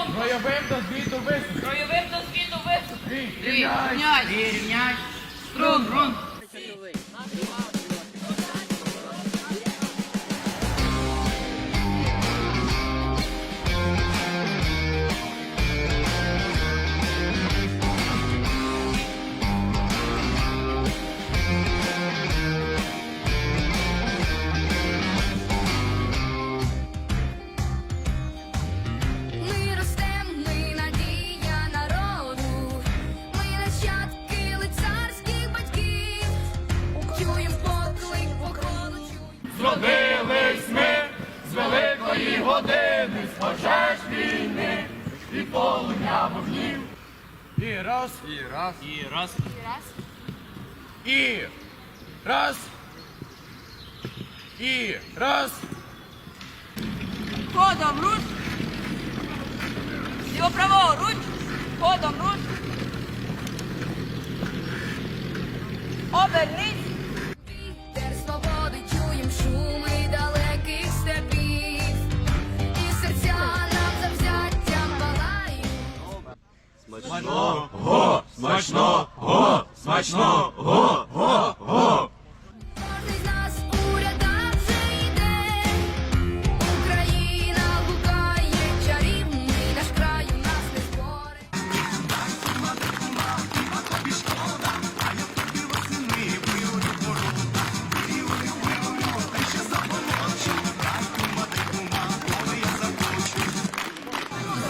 струнко. Бойовим до звіту виступ. Строєвим до звіту виступ. Рівняй. рівняй. Рівняй. Струн. Ми полум'я вогнів. І раз, і раз, і раз, і раз, і раз. Ходом руч. Всього правого руч. Ходом руч. Обернись. Кожний з нас у рядах вже йде, Україна гукає чарівний, наш край у нас не зборе.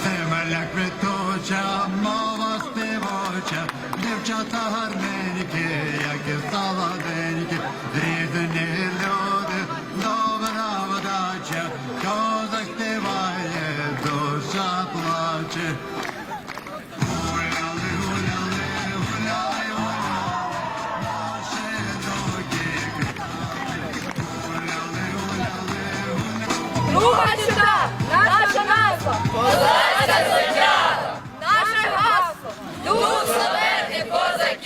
Земля квітуча, мова співоча, дівчата гарненькі, як і солоденькі, рідні люди, добра вдача, козак співає, душа плаче. Гуляли, гуляли, наші доки. Гуляли, гуляли, гуляли. Друга чута. Наша назва. Козацьке життя. Наше гасло. Дух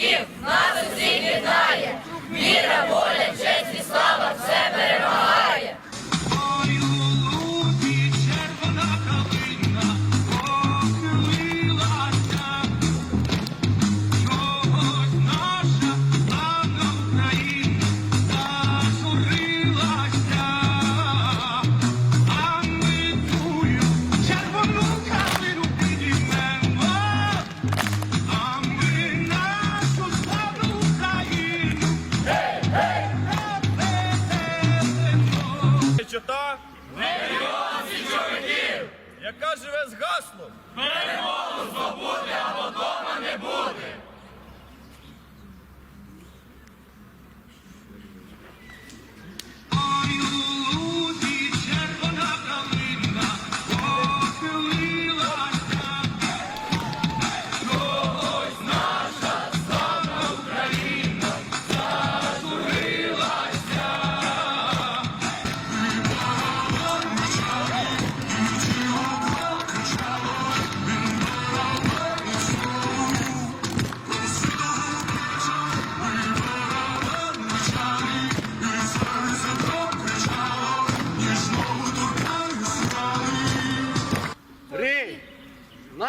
козаків нас усіх вітає. Віра, воля, Яка або дома не Ой,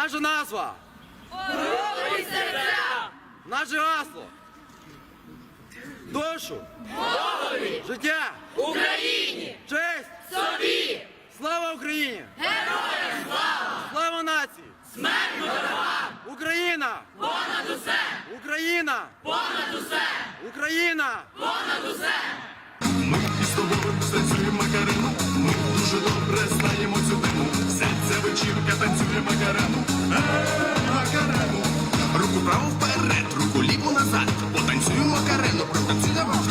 Наша назва! Наше гасло! Душу! Життя! Україні! Честь! Собі! Слава Україні! Героям слава! Слава нації! Смерть ворогам! Україна! Понад усе! Україна! Понад усе! Україна! Понад усе! Ми із тобою станцюємо Макарену, ми дуже добре знаємо цю вечірка танцює Макарену, е, Макарену. Руку праву вперед, руку ліву назад. Потанцюємо Макарену, протанцюємо так. Давай,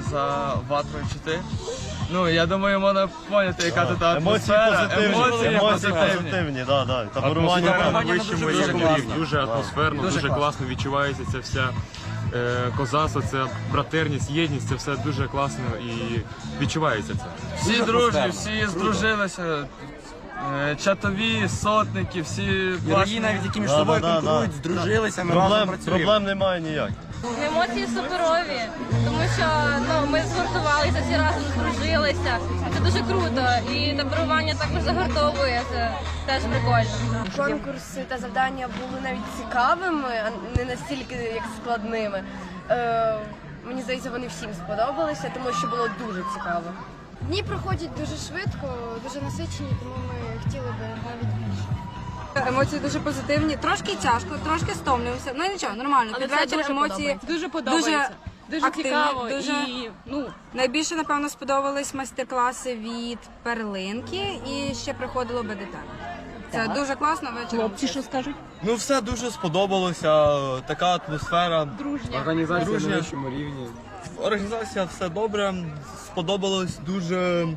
спостерігали за ватрою чити. Ну, я думаю, можна поняти, яка тут Емоції атмосфера. позитивні, Емоції емоції позитивні. да, да. Таборування Атмосфера на вищому дуже рівні, класно. дуже атмосферно, Дуже дуже, класно. класно відчувається ця вся е, козацтво, ця братерність, єдність, це все дуже класно і відчувається це. Всі дружні, всі здружилися. Е, Чатові, сотники, всі навіть, які між Да, собою да, да, конкурують, да. здружилися, ми разом проблем, працюємо. проблем немає ніяких. Емоції суперові, тому що ну, ми згуртувалися, всі разом здружилися. Це дуже круто. І таборування також загартовує. Це теж прикольно. Конкурси та завдання були навіть цікавими, а не настільки як складними. Е, мені здається, вони всім сподобалися, тому що було дуже цікаво. Дні проходять дуже швидко, дуже насичені, тому ми хотіли би навіть більше. Емоції дуже позитивні, трошки тяжко, трошки стомлюємося. Ну нічого, нормально. Але Під це вечір дуже емоції подобається. дуже подобається. Дуже, активні, цікаво дуже... і ну Найбільше, напевно, сподобались майстер-класи від перлинки і ще приходило БДТ. Це дуже класно вечором. Хлопці, що скажуть? Ну все дуже сподобалося, така атмосфера. дружня. Організація на вищому рівні. Організація все добре, сподобалось дуже.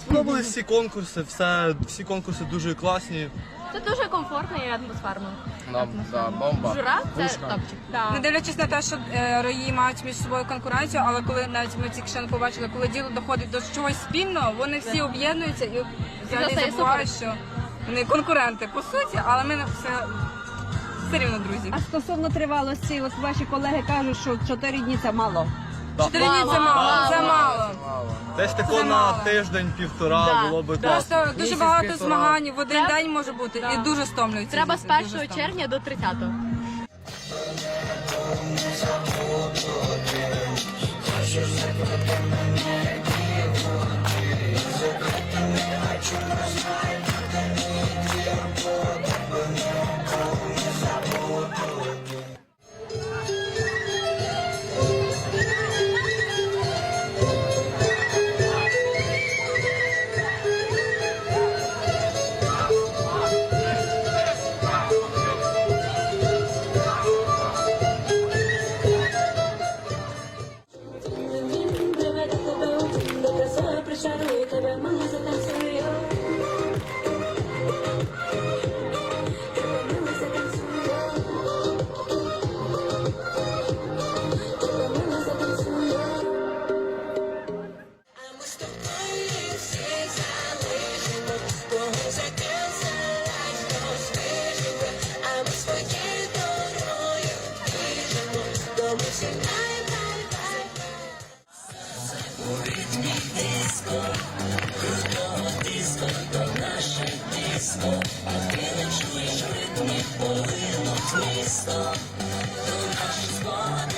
Сподобались всі конкурси, все, всі конкурси дуже класні. Це дуже комфортно і атмосферно. Да, да, бомба. Жура це топчик. Не дивлячись на те, що е, рої мають між собою конкуренцію, але коли навіть ми тільки що не побачили, коли діло доходить до чогось спільного, вони всі об'єднуються і взагалі стає забувають, що вони конкуренти по суті, але ми все, все рівно друзі. А стосовно тривалості, от ваші колеги кажуть, що 4 дні це мало. Чотири дні це мало, це мало. Десь тако на тиждень-півтора було би класно. Просто дуже багато змагань в один день може бути і дуже стомлюється. Треба з діти, 1 червня до 30-го. Sarma. місто, а ти не чуєш ритмів, полинуть місто, то наші збори.